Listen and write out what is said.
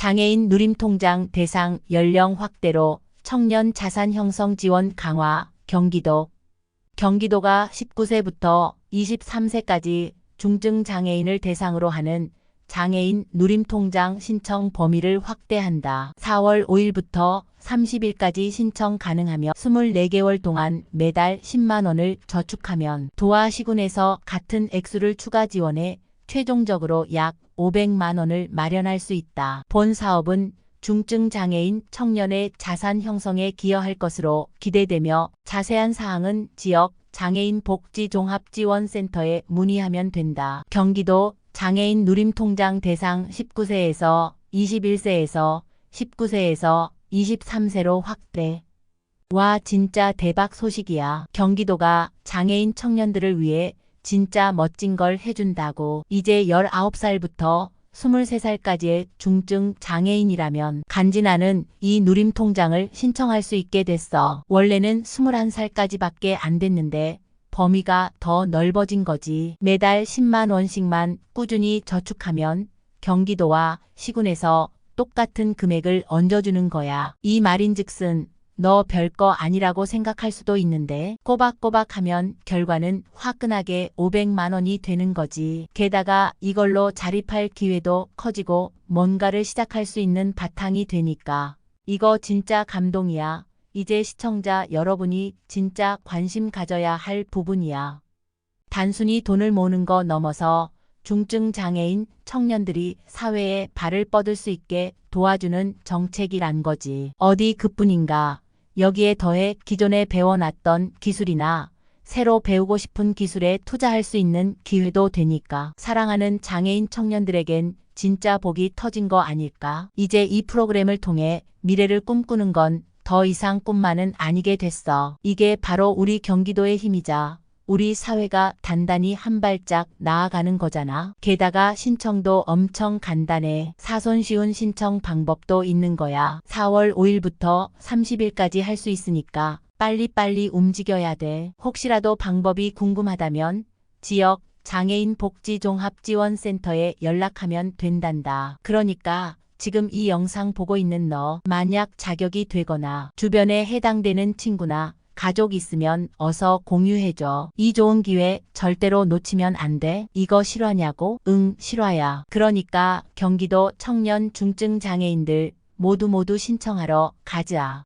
장애인 누림통장 대상 연령 확대로 청년 자산 형성 지원 강화 경기도 경기도가 19세부터 23세까지 중증 장애인을 대상으로 하는 장애인 누림통장 신청 범위를 확대한다. 4월 5일부터 30일까지 신청 가능하며 24개월 동안 매달 10만 원을 저축하면 도와 시군에서 같은 액수를 추가 지원해 최종적으로 약 500만 원을 마련할 수 있다. 본 사업은 중증 장애인 청년의 자산 형성에 기여할 것으로 기대되며 자세한 사항은 지역 장애인 복지 종합지원센터에 문의하면 된다. 경기도 장애인 누림통장 대상 19세에서 21세에서 19세에서 23세로 확대. 와 진짜 대박 소식이야. 경기도가 장애인 청년들을 위해 진짜 멋진 걸 해준다고. 이제 19살부터 23살까지의 중증 장애인이라면 간지나는 이 누림통장을 신청할 수 있게 됐어. 원래는 21살까지밖에 안 됐는데 범위가 더 넓어진 거지. 매달 10만 원씩만 꾸준히 저축하면 경기도와 시군에서 똑같은 금액을 얹어주는 거야. 이 말인즉슨 너 별거 아니라고 생각할 수도 있는데 꼬박꼬박 하면 결과는 화끈하게 500만 원이 되는 거지. 게다가 이걸로 자립할 기회도 커지고 뭔가를 시작할 수 있는 바탕이 되니까. 이거 진짜 감동이야. 이제 시청자 여러분이 진짜 관심 가져야 할 부분이야. 단순히 돈을 모으는 거 넘어서 중증 장애인 청년들이 사회에 발을 뻗을 수 있게 도와주는 정책이란 거지. 어디 그뿐인가. 여기에 더해 기존에 배워놨던 기술이나 새로 배우고 싶은 기술에 투자할 수 있는 기회도 되니까 사랑하는 장애인 청년들에겐 진짜 복이 터진 거 아닐까? 이제 이 프로그램을 통해 미래를 꿈꾸는 건 더 이상 꿈만은 아니게 됐어. 이게 바로 우리 경기도의 힘이자 우리 사회가 단단히 한 발짝 나아가는 거잖아. 게다가 신청도 엄청 간단해. 사손 쉬운 신청 방법도 있는 거야. 4월 5일부터 30일까지 할 수 있으니까 빨리빨리 움직여야 돼. 혹시라도 방법이 궁금하다면 지역 장애인 복지종합지원센터에 연락하면 된단다. 그러니까 지금 이 영상 보고 있는 너 만약 자격이 되거나 주변에 해당되는 친구나 가족 있으면 어서 공유해줘. 이 좋은 기회 절대로 놓치면 안 돼. 이거 실화냐고? 응, 실화야. 그러니까 경기도 청년 중증 장애인들 모두 모두 신청하러 가자.